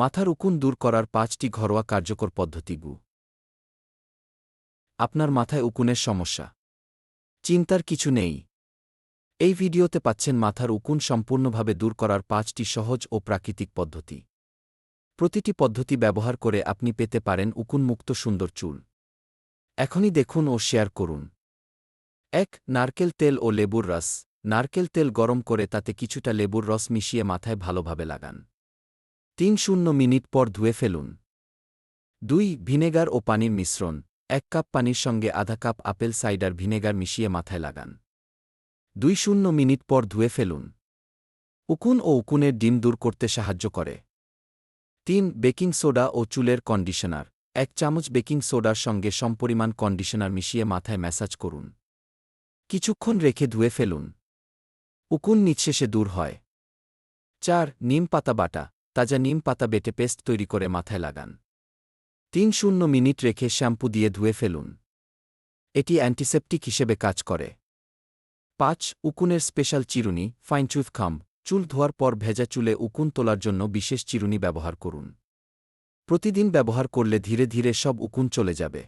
মাথার উকুন দূর করার পাঁচটি ঘরোয়া কার্যকর পদ্ধতি গু। আপনার মাথায় উকুনের সমস্যা। চিন্তার কিছু নেই। এই ভিডিওতে পাচ্ছেন মাথার উকুন সম্পূর্ণভাবে দূর করার পাঁচটি সহজ ও প্রাকৃতিক পদ্ধতি। প্রতিটি পদ্ধতি ব্যবহার করে আপনি পেতে পারেন উকুনমুক্ত সুন্দর চুল। এখনই দেখুন ও শেয়ার করুন। এক, নারকেল তেল ও লেবুর রস। নারকেল তেল গরম করে তাতে কিছুটা লেবুর রস মিশিয়ে মাথায় ভালোভাবে লাগান। তিন শূন্য মিনিট পর ধুয়ে ফেলুন। দুই, ভিনেগার ও পানির মিশ্রণ। এক কাপ পানির সঙ্গে আধা কাপ আপেল সাইডার ভিনেগার মিশিয়ে মাথায় লাগান। দুই শূন্য মিনিট পর ধুয়ে ফেলুন। উকুন ও উকুনের ডিম দূর করতে সাহায্য করে। তিন, বেকিং সোডা ও চুলের কন্ডিশনার। এক চামচ বেকিং সোডার সঙ্গে সমপরিমাণ কন্ডিশনার মিশিয়ে মাথায় ম্যাসাজ করুন। কিছুক্ষণ রেখে ধুয়ে ফেলুন। উকুন নিঃশেষে দূর হয়। চার, নিম পাতা বাটা। তাজা নিম পাতা বেটে পেস্ট তৈরি করে মাথায় লাগান। তিন শূন্য মিনিট রেখে শ্যাম্পু দিয়ে ধুয়ে ফেলুন। এটি অ্যান্টিসেপটিক হিসেবে কাজ করে। পাঁচ, উকুনের স্পেশাল চিরুনি ফাইনচুথ খাম, চুল ধোয়ার পর ভেজা চুলে উকুন তোলার জন্য বিশেষ চিরুনি ব্যবহার করুন। প্রতিদিন ব্যবহার করলে ধীরে ধীরে সব উকুন চলে যাবে।